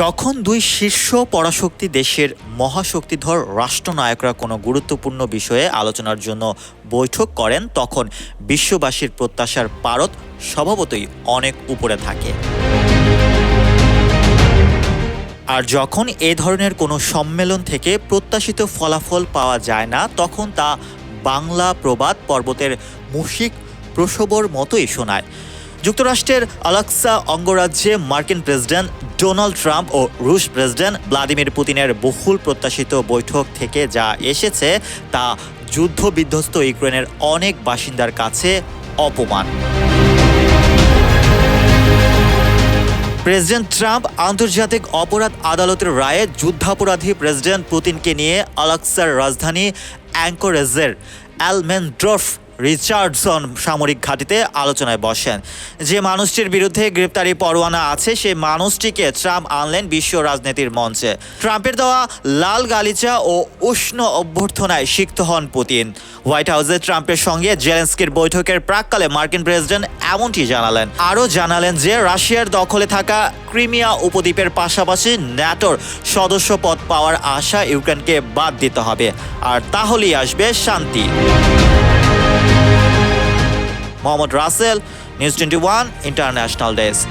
যখন দুই শীর্ষ পরাশক্তি দেশের মহাশক্তিধর রাষ্ট্রনায়করা কোনো গুরুত্বপূর্ণ বিষয়ে আলোচনার জন্য বৈঠক করেন, তখন বিশ্ববাসীর প্রত্যাশার পারত স্বভাবতই অনেক উপরে থাকে। আর যখন এ ধরনের কোনো সম্মেলন থেকে প্রত্যাশিত ফলাফল পাওয়া যায় না, তখন তা বাংলা প্রবাদ পর্বতের মুশিক প্রসবর মতোই শোনায়। যুক্তরাষ্ট্রের আলাক্সা অঙ্গরাজ্যে মার্কিন প্রেসিডেন্ট ডোনাল্ড ট্রাম্প ও রুশ প্রেসিডেন্ট ভ্লাদিমির পুতিনের বহুল প্রত্যাশিত বৈঠক থেকে যা এসেছে তা যুদ্ধ বিধ্বস্ত ইউক্রেনের অনেক বাসিন্দার কাছে অপমান। প্রেসিডেন্ট ট্রাম্প আন্তর্জাতিক অপরাধ আদালতের রায়ে যুদ্ধাপরাধী প্রেসিডেন্ট পুতিনকে নিয়ে আলাক্সার রাজধানী অ্যাঙ্করেজের অ্যালমেনড্রফ রিচার্ডসন সামরিক ঘাঁটিতে আলোচনায় বসেন। যে মানুষটির বিরুদ্ধে গ্রেপ্তারি পরোয়ানা আছে সেই মানুষটিকে ট্রাম্প আনলেন বিশ্ব রাজনীতির মঞ্চে। ট্রাম্পের দেওয়া লাল গালিচা ও উষ্ণ অভ্যর্থনায় সিক্ত হন পুতিন। হোয়াইট হাউসে ট্রাম্পের সঙ্গে জেলেন্সকির বৈঠকের প্রাককালে মার্কিন প্রেসিডেন্ট এমনটি জানালেন। আরও জানালেন যে, রাশিয়ার দখলে থাকা ক্রিমিয়া উপদ্বীপের পাশাপাশি ন্যাটোর সদস্য পদ পাওয়ার আশা ইউক্রেনকে বাদ দিতে হবে। আর তাহলেই আসবে শান্তি। Mohammad Rasel news twenty one international desk.